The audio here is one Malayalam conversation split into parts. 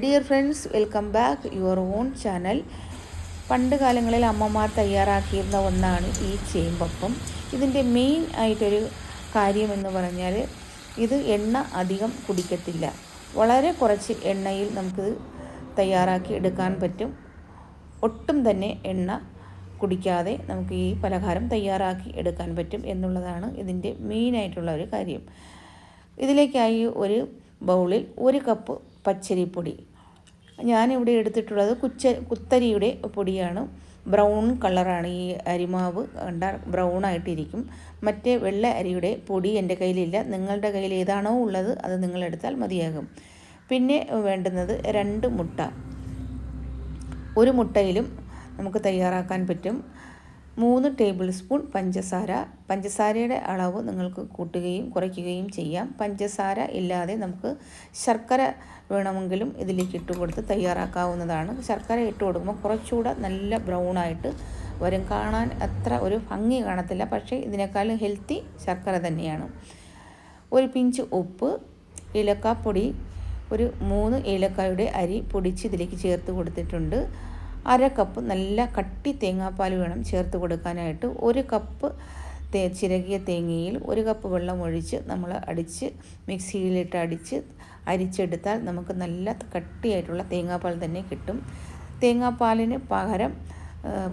Dear friends welcome back your own channel പണ്ട് കാലങ്ങളിൽ അമ്മമാർ തയ്യാറാക്കിയിരുന്ന ഒന്നാണ് ഈ ചേമ്പപ്പം. ഇതിന്റെ മെയിൻ ആയിട്ടൊരു കാര്യമെന്ന് പറഞ്ഞാൽ ഇത് എണ്ണ അധികം കുടിക്കത്തില്ല. വളരെ കുറച്ച് എണ്ണയിൽ നമുക്ക് തയ്യാറാക്കി എടുക്കാൻ പറ്റും. ഒട്ടും തന്നെ എണ്ണ കുടിക്കാതെ നമുക്ക് ഈ പലഹാരം തയ്യാറാക്കി എടുക്കാൻ പറ്റും എന്നുള്ളതാണ് ഇതിന്റെ മെയിനായിട്ടുള്ള ഒരു കാര്യം. ഇതിലേക്കായി ഒരു ബൗളിൽ ഒരു കപ്പ് പച്ചരിപ്പൊടി. ഞാനിവിടെ എടുത്തിട്ടുള്ളത് കുച്ച കുത്തരിയുടെ പൊടിയാണ്. ബ്രൗൺ കളറാണ് ഈ അരിമാവ്. കണ്ടാൽ ബ്രൗൺ ആയിട്ടിരിക്കും. മറ്റേ വെള്ള അരിയുടെ പൊടി എന്റെ കയ്യിലില്ല. നിങ്ങളുടെ കയ്യിൽ ഏതാണോ ഉള്ളത് അത് നിങ്ങളെടുത്താൽ മതിയാകും. പിന്നെ വേണ്ടുന്നത് രണ്ട് മുട്ട. ഒരു മുട്ടയിലും നമുക്ക് തയ്യാറാക്കാൻ പറ്റും. മൂന്ന് ടേബിൾ സ്പൂൺ പഞ്ചസാര. പഞ്ചസാരയുടെ അളവ് നിങ്ങൾക്ക് കൂട്ടുകയും കുറയ്ക്കുകയും ചെയ്യാം. പഞ്ചസാര ഇല്ലാതെ നമുക്ക് ശർക്കര വേണമെങ്കിലും ഇതിലേക്ക് ഇട്ട് കൊടുത്ത് തയ്യാറാക്കാവുന്നതാണ്. ശർക്കര ഇട്ട് കൊടുക്കുമ്പോൾ കുറച്ചുകൂടെ നല്ല ബ്രൗൺ ആയിട്ട് വരും. കാണാൻ അത്ര ഒരു ഭംഗി കാണത്തില്ല പക്ഷേ ഇതിനേക്കാളും ഹെൽത്തി ശർക്കര തന്നെയാണ്. ഒരു പിഞ്ച് ഉപ്പ് ഏലക്കാപ്പൊടി ഒരു മൂന്ന് ഏലക്കായുടെ അരി പൊടിച്ച് ഇതിലേക്ക് ചേർത്ത് കൊടുത്തിട്ടുണ്ട്. അര കപ്പ് നല്ല കട്ടി തേങ്ങാപ്പാൽ വേണം ചേർത്ത് കൊടുക്കാനായിട്ട്. ഒരു കപ്പ് തേ ചിരകിയ തേങ്ങയിൽ ഒരു കപ്പ് വെള്ളം ഒഴിച്ച് നമ്മൾ അടിച്ച് മിക്സിയിലിട്ട് അടിച്ച് അരിച്ചെടുത്താൽ നമുക്ക് നല്ല കട്ടിയായിട്ടുള്ള തേങ്ങാപ്പാൽ തന്നെ കിട്ടും. തേങ്ങാപ്പാലിന് പകരം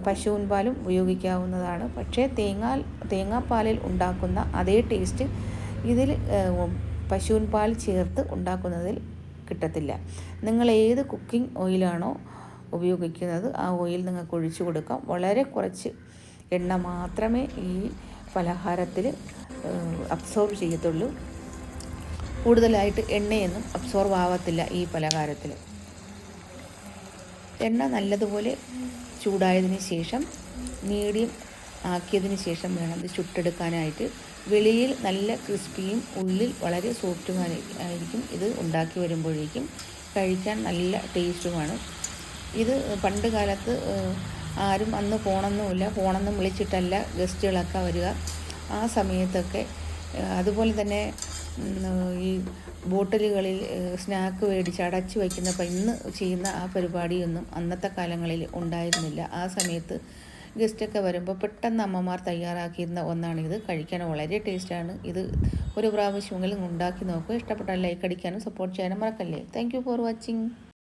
പശുവിൻ പാലും ഉപയോഗിക്കാവുന്നതാണ്. പക്ഷേ തേങ്ങാ തേങ്ങാപ്പാലിൽ ഉണ്ടാക്കുന്ന അതേ ടേസ്റ്റ് ഇതിൽ പശുവിൻ പാൽ ചേർത്ത് ഉണ്ടാക്കുന്നതിൽ കിട്ടത്തില്ല. നിങ്ങൾ ഏത് കുക്കിംഗ് ഓയിലാണോ ഉപയോഗിക്കുന്നത് ആ ഓയിൽ നിങ്ങൾക്ക് ഒഴിച്ചു കൊടുക്കാം. വളരെ കുറച്ച് എണ്ണ മാത്രമേ ഈ പലഹാരത്തിൽ അബ്സോർബ് ചെയ്യത്തുള്ളൂ. കൂടുതലായിട്ട് എണ്ണയൊന്നും അബ്സോർബ് ആവത്തില്ല ഈ പലഹാരത്തിൽ എണ്ണ നല്ലതുപോലെ ചൂടായതിന് ശേഷം മീഡിയം ആക്കിയതിന് ശേഷം വേണം ഇത് ചുട്ടെടുക്കാനായിട്ട്. വെളിയിൽ നല്ല ക്രിസ്പിയും ഉള്ളിൽ വളരെ സോഫ്റ്റുമായിരിക്കും ഇത് ഉണ്ടാക്കി വരുമ്പോഴേക്കും. കഴിക്കാൻ നല്ല ടേസ്റ്റുമാണ്. ഇത് പണ്ട് കാലത്ത് ആരും അന്ന് പോകണമെന്നുമില്ല പോകണമെന്നും വിളിച്ചിട്ടല്ല ഗസ്റ്റുകളൊക്കെ വരിക. ആ സമയത്തൊക്കെ അതുപോലെ തന്നെ ഈ ബോട്ടിലുകളിൽ സ്നാക്ക് മേടിച്ച് അടച്ചു വയ്ക്കുന്ന ഇന്ന് ചെയ്യുന്ന ആ പരിപാടിയൊന്നും അന്നത്തെ കാലങ്ങളിൽ ഉണ്ടായിരുന്നില്ല. ആ സമയത്ത് ഗസ്റ്റൊക്കെ വരുമ്പോൾ പെട്ടെന്ന് അമ്മമാർ തയ്യാറാക്കിയിരുന്ന ഒന്നാണിത്. കഴിക്കാൻ വളരെ ടേസ്റ്റാണ്. ഇത് ഒരു പ്രാവശ്യമെങ്കിലും ഉണ്ടാക്കി നോക്കുക. ഇഷ്ടപ്പെട്ടാൽ ലൈക്ക് അടിക്കാനും സപ്പോർട്ട് ചെയ്യാനും മറക്കല്ലേ. Thank for watching.